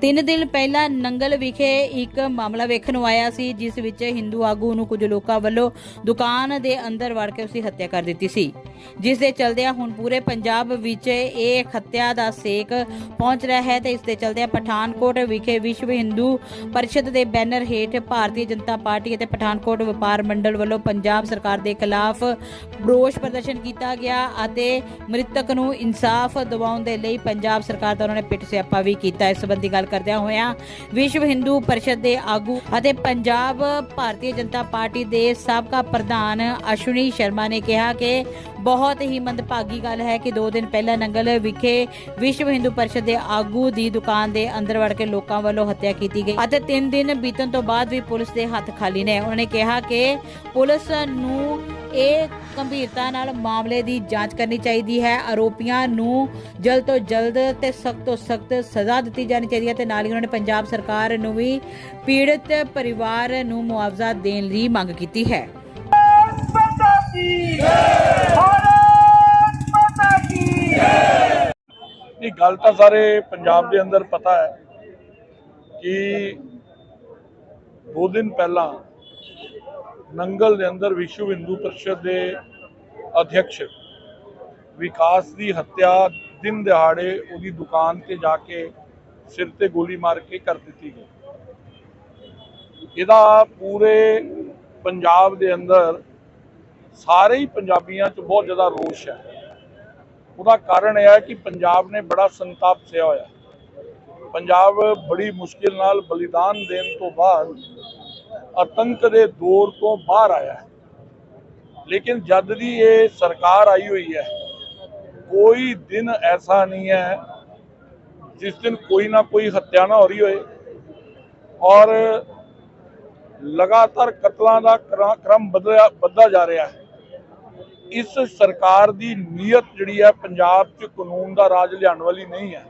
ਤਿੰਨ ਦਿਨ ਪਹਿਲਾਂ ਨੰਗਲ ਵਿਖੇ ਇੱਕ ਮਾਮਲਾ ਵੇਖਣ ਨੂੰ ਆਇਆ ਸੀ, ਜਿਸ ਵਿੱਚ ਹਿੰਦੂ ਆਗੂ ਨੂੰ ਕੁਝ ਲੋਕਾਂ ਵੱਲੋਂ ਦੁਕਾਨ ਦੇ ਅੰਦਰ ਵੜ ਕੇ ਉਸ ਹੱਤਿਆ ਕਰ ਦਿੱਤੀ ਸੀ। ਜਿਸ ਦੇ ਚਲਦਿਆਂ ਹੁਣ ਪੂਰੇ ਪੰਜਾਬ ਵਿੱਚ ਇਹ ਹੱਤਿਆ ਦਾ ਸੇਕ ਪਹੁੰਚ ਰਿਹਾ ਹੈ ਤੇ ਇਸ ਦੇ ਚਲਦਿਆਂ ਪਠਾਨਕੋਟ ਵਿਖੇ ਵਿਸ਼ਵ ਹਿੰਦੂ ਪਰਿਸ਼ਦ ਦੇ ਬੈਨਰ ਹੇਠ ਭਾਰਤੀ ਜਨਤਾ ਪਾਰਟੀ ਅਤੇ ਪਠਾਨਕੋਟ ਵਪਾਰ ਮੰਡਲ ਵੱਲੋਂ ਪੰਜਾਬ ਸਰਕਾਰ ਦੇ ਖਿਲਾਫ ਰੋਸ ਪ੍ਰਦਰਸ਼ਨ ਕੀਤਾ ਗਿਆ ਅਤੇ ਮ੍ਰਿਤਕ ਨੂੰ ਇਨਸਾਫ ਦਿਵਾਉਣ ਦੇ ਲਈ ਪੰਜਾਬ ਸਰਕਾਰ ਦਾ ਉਹਨਾਂ ਨੇ ਪਿੱਟ ਸਿਆਪਾ ਵੀ ਕੀਤਾ। ਇਸ ਸੰਬੰਧੀ ਗੱਲ ਕਰਦਿਆਂ ਹੋਇਆਂ ਵਿਸ਼ਵ ਹਿੰਦੂ ਪਰਿਸ਼ਦ ਦੇ ਆਗੂ ਅਤੇ ਪੰਜਾਬ ਭਾਰਤੀ ਜਨਤਾ ਪਾਰਟੀ ਦੇ ਸਾਬਕਾ ਪ੍ਰਧਾਨ ਅਸ਼ਵਨੀ ਸ਼ਰਮਾ ਨੇ ਕਿਹਾ ਕਿ ਬਹੁਤ ਹੀ ਮੰਦਭਾਗੀ ਗੱਲ ਹੈ ਕਿ 2 ਦਿਨ ਪਹਿਲਾਂ ਨੰਗਲ ਵਿਖੇ ਵਿਸ਼ਵ ਹਿੰਦੂ ਪਰਿਸ਼ਦ ਦੇ ਆਗੂ ਦੀ ਦੁਕਾਨ ਦੇ ਅੰਦਰ ਵੜ ਕੇ ਲੋਕਾਂ ਵੱਲੋਂ ਹੱਤਿਆ ਕੀਤੀ ਗਈ ਅਤੇ 3 ਦਿਨ ਬੀਤਣ ਤੋਂ ਬਾਅਦ ਵੀ ਪੁਲਿਸ ਦੇ ਹੱਥ ਖਾਲੀ ਨੇ। ਉਹਨਾਂ ਨੇ ਕਿਹਾ ਕਿ ਪੁਲਿਸ ਨੂੰ ਇਹ ਗੰਭੀਰਤਾ ਨਾਲ ਮਾਮਲੇ ਦੀ ਜਾਂਚ ਕਰਨੀ ਚਾਹੀਦੀ ਹੈ। ਆਰੋਪੀਆਂ ਨੂੰ ਜਲਦ ਤੋਂ ਜਲਦ ਤੇ ਸਖਤ ਤੋਂ ਸਖਤ ਸਜ਼ਾ ਦਿੱਤੀ ਜਾਣੀ ਚਾਹੀਦੀ ਏਰੀਆ ਤੇ ਨਾਲ ਹੀ ਉਹਨਾਂ ਨੇ ਪੰਜਾਬ ਸਰਕਾਰ ਨੂੰ ਵੀ ਪੀੜਤ ਪਰਿਵਾਰ ਨੂੰ ਮੁਆਵਜ਼ਾ ਦੇਣ ਲਈ ਮੰਗ ਕੀਤੀ ਹੈ। ਇਹ ਗੱਲ ਤਾਂ ਸਾਰੇ ਪੰਜਾਬ ਦੇ ਅੰਦਰ ਪਤਾ ਹੈ ਕਿ ਦੋ ਦਿਨ ਪਹਿਲਾਂ ਨੰਗਲ ਦੇ ਅੰਦਰ ਵਿਸ਼ਵ ਹਿੰਦੂ ਪਰਿਸ਼ਦ ਦੇ ਅਧਿਕਸ਼ ਵਿਕਾਸ ਦੀ ਹੱਤਿਆ ਦਿਨ ਦਿਹਾੜੇ ਉਹਦੀ ਦੁਕਾਨ ਤੇ ਜਾ ਕੇ ਸਿਰ ਤੇ ਗੋਲੀ ਮਾਰ ਕੇ ਕਰ ਦਿੱਤੀ ਗਈ। ਇਹਦਾ ਪੂਰੇ ਪੰਜਾਬ ਦੇ ਅੰਦਰ ਸਾਰੇ ਹੀ ਪੰਜਾਬੀਆਂ 'ਚ ਬਹੁਤ ਜ਼ਿਆਦਾ ਰੋਸ਼ ਹੈ। ਉਹਦਾ ਕਾਰਨ ਇਹ ਹੈ ਕਿ ਪੰਜਾਬ ਨੇ ਬੜਾ ਸੰਤਾਪ ਸਿਆ ਹੋਇਆ ਪੰਜਾਬ ਬੜੀ ਮੁਸ਼ਕਿਲ ਨਾਲ ਬਲੀਦਾਨ ਦੇਣ ਤੋਂ ਬਾਅਦ ਆਤੰਕ ਦੇ ਦੌਰ ਤੋਂ ਬਾਹਰ ਆਇਆ ਲੇਕਿਨ ਜਦ ਦੀ ਇਹ ਸਰਕਾਰ ਆਈ ਹੋਈ ਹੈ, ਕੋਈ ਦਿਨ ਐਸਾ ਨਹੀਂ ਹੈ ਜਿਸ ਦਿਨ ਕੋਈ ਨਾ ਕੋਈ ਹੱਤਿਆ ਨਾ ਹੋ ਰਹੀ ਹੋਏ ਔਰ ਲਗਾਤਾਰ ਕਤਲਾਂ ਦਾ ਕਰਾ- ਕ੍ਰਮ ਬਦਲਿਆ, ਵੱਧਦਾ ਜਾ ਰਿਹਾ ਹੈ। ਇਸ ਸਰਕਾਰ ਦੀ ਨੀਅਤ ਜਿਹੜੀ ਹੈ ਪੰਜਾਬ 'ਚ ਕਾਨੂੰਨ ਦਾ ਰਾਜ ਲਿਆਉਣ ਵਾਲੀ ਨਹੀਂ ਹੈ।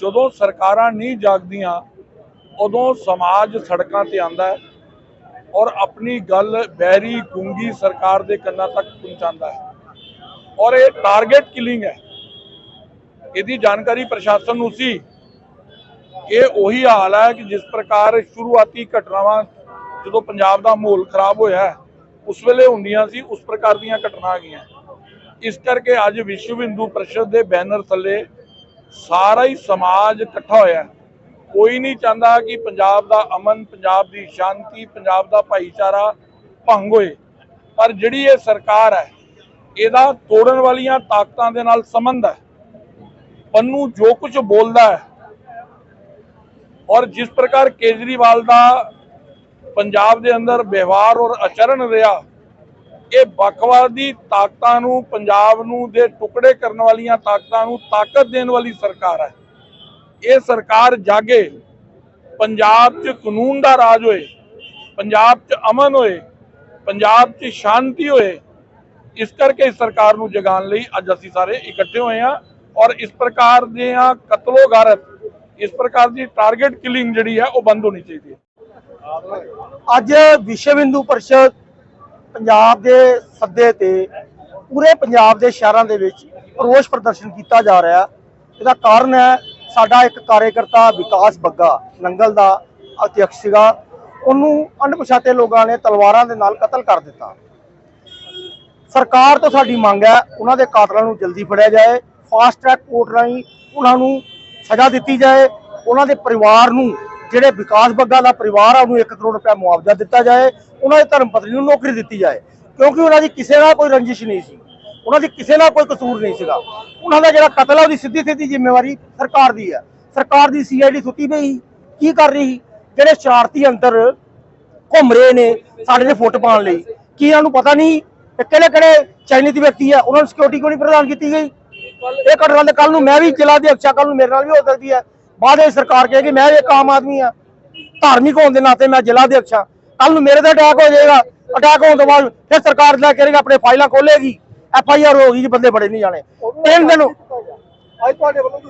ਜਦੋਂ ਸਰਕਾਰਾਂ ਨਹੀਂ ਜਾਗਦੀਆਂ, ਉਦੋਂ ਸਮਾਜ ਸੜਕਾਂ ਤੇ ਆਂਦਾ ਹੈ ਔਰ ਆਪਣੀ ਗੱਲ ਬੈਰੀ ਗੁੰਗੀ ਸਰਕਾਰ ਦੇ ਕੰਨਾਂ ਤੱਕ ਪਹੁੰਚਾਉਂਦਾ ਹੈ। ਔਰ ਇਹ ਟਾਰਗੇਟ ਕਿਲਿੰਗ ਹੈ। ਇਹਦੀ ਜਾਣਕਾਰੀ ਪ੍ਰਸ਼ਾਸਨ ਨੂੰ ਸੀ। ਇਹ ਉਹੀ ਹਾਲ ਹੈ ਕਿ ਜਿਸ ਪ੍ਰਕਾਰ ਸ਼ੁਰੂਆਤੀ ਘਟਨਾਵਾਂ ਜਦੋਂ ਪੰਜਾਬ ਦਾ ਮਾਹੌਲ ਖਰਾਬ ਹੋਇਆ ਉਸ ਵੇਲੇ ਹੁੰਦੀਆਂ ਸੀ, ਉਸ ਪ੍ਰਕਾਰ ਦੀਆਂ ਘਟਨਾ ਆ ਗਈਆਂ ਇਸ ਕਰਕੇ ਅੱਜ ਵਿਸ਼ਵ ਹਿੰਦੂ ਪਰਿਸ਼ਦ ਦੇ ਬੈਨਰ ਥੱਲੇ ਸਾਰਾ ਹੀ ਸਮਾਜ ਇਕੱਠਾ ਹੋਇਆ ਕੋਈ ਨਹੀਂ ਚਾਹੁੰਦਾ ਕਿ ਪੰਜਾਬ ਦਾ ਅਮਨ, ਪੰਜਾਬ ਦੀ ਸ਼ਾਂਤੀ, ਪੰਜਾਬ ਦਾ ਭਾਈਚਾਰਾ ਭੰਗ ਹੋਏ। ਪਰ ਜਿਹੜੀ ਇਹ ਸਰਕਾਰ ਹੈ, ਇਹਦਾ ਤੋੜਨ ਵਾਲੀਆਂ ਤਾਕਤਾਂ ਦੇ ਨਾਲ ਸੰਬੰਧ ਹੈ। ਪੰਨੂ ਜੋ ਕੁਝ ਬੋਲਦਾ ਹੈ। ਔਰ ਜਿਸ ਪ੍ਰਕਾਰ ਕੇਜਰੀਵਾਲ ਦਾ ਪੰਜਾਬ ਦੇ ਅੰਦਰ ਵਿਵਹਾਰ ਔਰ ਆਚਰਣ ਰਿਹਾ, ਇਹ ਵੱਖਵਾਦੀ ਤਾਕਤਾਂ ਨੂੰ, ਪੰਜਾਬ ਨੂੰ ਦੇ ਟੁਕੜੇ ਕਰਨ ਵਾਲੀਆਂ ਤਾਕਤਾਂ ਨੂੰ ਤਾਕਤ ਦੇਣ ਵਾਲੀ ਸਰਕਾਰ ਹੈ। ਇਹ ਸਰਕਾਰ ਜਾਗੇ, ਪੰਜਾਬ 'ਚ ਕਾਨੂੰਨ ਦਾ ਰਾਜ ਹੋਏ, ਪੰਜਾਬ 'ਚ ਅਮਨ ਹੋਏ, ਪੰਜਾਬ 'ਚ ਸ਼ਾਂਤੀ ਹੋਏ, ਇਸ ਕਰਕੇ ਇਸ ਸਰਕਾਰ ਨੂੰ ਜਗਾਉਣ ਲਈ ਅੱਜ ਅਸੀਂ ਸਾਰੇ ਇਕੱਠੇ ਹੋਏ ਹਾਂ। ਔਰ ਇਸ ਪ੍ਰਕਾਰ ਦੀਆਂ ਕਤਲੋ ਗਾਰਤ ਇਸ ਪ੍ਰਕਾਰ ਦੀ ਟਾਰਗੇਟ ਕਿਲਿੰਗ ਜਿਹੜੀ ਹੈ ਉਹ ਬੰਦ ਹੋਣੀ ਚਾਹੀਦੀ ਹੈ। ਅੱਜ ਵਿਸ਼ਵ ਹਿੰਦੂ ਪਰਿਸ਼ਦ ਪੰਜਾਬ ਦੇ ਸੱਦੇ ਤੇ ਪੂਰੇ ਪੰਜਾਬ ਦੇ ਸ਼ਹਿਰਾਂ ਦੇ ਵਿੱਚ ਰੋਸ ਪ੍ਰਦਰਸ਼ਨ ਕੀਤਾ ਜਾ ਰਿਹਾ। ਇਹਦਾ ਕਾਰਨ ਹੈ ਸਾਡਾ ਇੱਕ ਕਾਰਜਕਰਤਾ ਵਿਕਾਸ ਬੱਗਾ, ਨੰਗਲ ਦਾ ਅਧਿਕਸ਼ ਸੀਗਾ। ਉਹਨੂੰ ਅਣਪਛਾਤੇ ਲੋਕਾਂ ਨੇ ਤਲਵਾਰਾਂ ਦੇ ਨਾਲ ਕਤਲ ਕਰ ਦਿੱਤਾ। ਸਰਕਾਰ ਤੋਂ ਸਾਡੀ ਮੰਗ ਹੈ, ਉਹਨਾਂ ਦੇ ਕਾਤਲਾਂ ਨੂੰ ਜਲਦੀ ਫੜਿਆ ਜਾਏ। ਫਾਸਟ ਟਰੈਕ ਕੋਰਟ ਰਾਹੀਂ ਉਹਨਾਂ ਨੂੰ ਸਜ਼ਾ ਦਿੱਤੀ ਜਾਏ, ਉਹਨਾਂ ਦੇ ਪਰਿਵਾਰ ਨੂੰ, ਜਿਹੜੇ ਵਿਕਾਸ ਬੱਗਾ ਦਾ ਪਰਿਵਾਰ ਆ, ਉਹਨੂੰ 1 ਕਰੋੜ ਰੁਪਏ ਮੁਆਵਜ਼ਾ ਦਿੱਤਾ ਜਾਏ, ਉਹਨਾਂ ਦੇ ਧਰਮ ਪਤਨੀ ਨੂੰ ਨੌਕਰੀ ਦਿੱਤੀ ਜਾਏ, ਕਿਉਂਕਿ ਉਹਨਾਂ ਦੀ ਕਿਸੇ ਨਾਲ ਕੋਈ ਰੰਜਿਸ਼ ਨਹੀਂ ਸੀ, ਉਹਨਾਂ ਦੀ ਕਿਸੇ ਨਾਲ ਕੋਈ ਕਸੂਰ ਨਹੀਂ ਸੀਗਾ ਉਹਨਾਂ ਦਾ ਜਿਹੜਾ ਕਤਲ ਹੈ ਉਹਦੀ ਸਿੱਧੀ ਸਿੱਧੀ ਜ਼ਿੰਮੇਵਾਰੀ ਸਰਕਾਰ ਦੀ ਹੈ ਸਰਕਾਰ ਦੀ ਸੀਆਈਡੀ ਸੁੱਤੀ ਪਈ ਸੀ। ਕੀ ਕਰ ਰਹੀ ਸੀ? ਜਿਹੜੇ ਸ਼ਰਾਰਤੀ ਅੰਦਰ ਘੁੰਮ ਰਹੇ ਨੇ, ਸਾਡੇ ਦੇ ਫੁੱਟ ਪਾਉਣ ਲਈ, ਕੀ ਇਹਨਾਂ ਨੂੰ ਪਤਾ ਨਹੀਂ ਕਿਹੜੇ ਕਿਹੜੇ ਚਾਈਨੀਜ਼ ਵਿਅਕਤੀ ਆ, ਉਹਨਾਂ ਨੂੰ ਸਿਕਿਉਰਿਟੀ ਕਿਉਂ ਨਹੀਂ ਪ੍ਰਦਾਨ ਕੀਤੀ ਗਈ ਇਹ ਘਟਨਾ ਦੇ ਕੱਲ ਨੂੰ ਮੈਂ ਵੀ ਜ਼ਿਲ੍ਹਾ ਦੇ ਅਕਸ਼ਾ ਕੱਲ ਨੂੰ ਮੇਰੇ ਨਾਲ ਵੀ ਹੋ ਸਕਦੀ ਹੈ। ਬਾਅਦ ਵਿੱਚ ਸਰਕਾਰ ਕਹੇਗੀ ਮੈਂ ਇੱਕ ਆਮ ਆਦਮੀ ਆ ਧਾਰਮਿਕ ਹੋਣ ਦੇ ਨਾਤੇ ਮੈਂ ਜ਼ਿਲ੍ਹਾ ਦੇ ਅਕਸ਼ਾ ਕੱਲ ਨੂੰ ਮੇਰੇ ਤੇ ਅਟੈਕ ਹੋ ਜਾਏਗਾ। ਅਟੈਕ ਹੋਣ ਤੋਂ ਬਾਅਦ ਫਿਰ ਸਰਕਾਰ ਲੈ ਕਰੇਗੀ ਆਪਣੇ ਫਾਈਲਾਂ ਖੋਲੇਗੀ ਐਫ ਆਈ ਆਰ ਹੋਗੀ ਜੀ ਬੰਦੇ ਬੜੇ ਨਹੀਂ ਜਾਣੇ। ਤਿੰਨ ਦਿਨ ਅੱਜ ਤੁਹਾਡੇ ਵੱਲੋਂ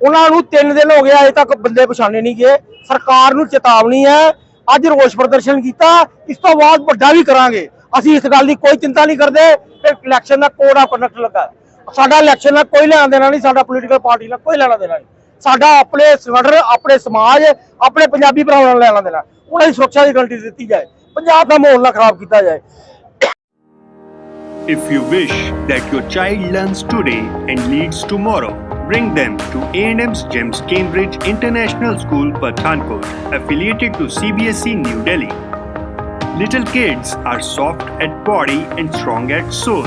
ਉਹਨਾਂ ਨੂੰ ਤਿੰਨ ਦਿਨ ਹੋ ਗਏ ਅਜੇ ਤੱਕ ਬੰਦੇ ਪਛਾਣੇ ਨਹੀਂ ਗਏ। ਸਰਕਾਰ ਨੂੰ ਚੇਤਾਵਨੀ ਹੈ। ਅੱਜ ਰੋਸ ਪ੍ਰਦਰਸ਼ਨ ਕੀਤਾ। ਇਸ ਤੋਂ ਬਾਅਦ ਵੱਡਾ ਵੀ ਕਰਾਂਗੇ। ਅਸੀਂ ਇਸ ਗੱਲ ਦੀ ਕੋਈ ਚਿੰਤਾ ਨਹੀਂ ਕਰਦੇ। ਕਿ ਇਲੈਕਸ਼ਨ ਦਾ ਕੋਡ ਆਫ ਕੰਡਕਟ ਲੱਗਾ। ਸਾਡਾ ਇਲੈਕਸ਼ਨ ਨਾਲ ਕੋਈ ਲੈਣਾ ਦੇਣਾ ਨਹੀਂ ਸਾਡਾ ਪੋਲੀਟੀਕਲ ਪਾਰਟੀ ਨਾਲ ਕੋਈ ਲੈਣਾ ਦੇਣਾ ਨਹੀਂ ਸਾਡਾ ਆਪਣੇ ਸੰਗਠਨ ਆਪਣੇ ਸਮਾਜ ਆਪਣੇ ਪੰਜਾਬੀ ਭਰਾਵਾਂ ਨਾਲ ਲੈਣਾ ਦੇਣਾ ਉਹਨਾਂ ਦੀ ਸੁਰੱਖਿਆ ਦੀ ਗਾਰੰਟੀ ਦਿੱਤੀ ਜਾਏ ਪੰਜਾਬ ਦਾ ਮਾਹੌਲ ਨਾ ਖਰਾਬ ਕੀਤਾ ਜਾਏ If you wish that your child learns today and leads tomorrow, bring them to A&M's GEMS Cambridge International School, Pathankot, affiliated to CBSE E, New Delhi. Little kids are soft at body and strong at soul.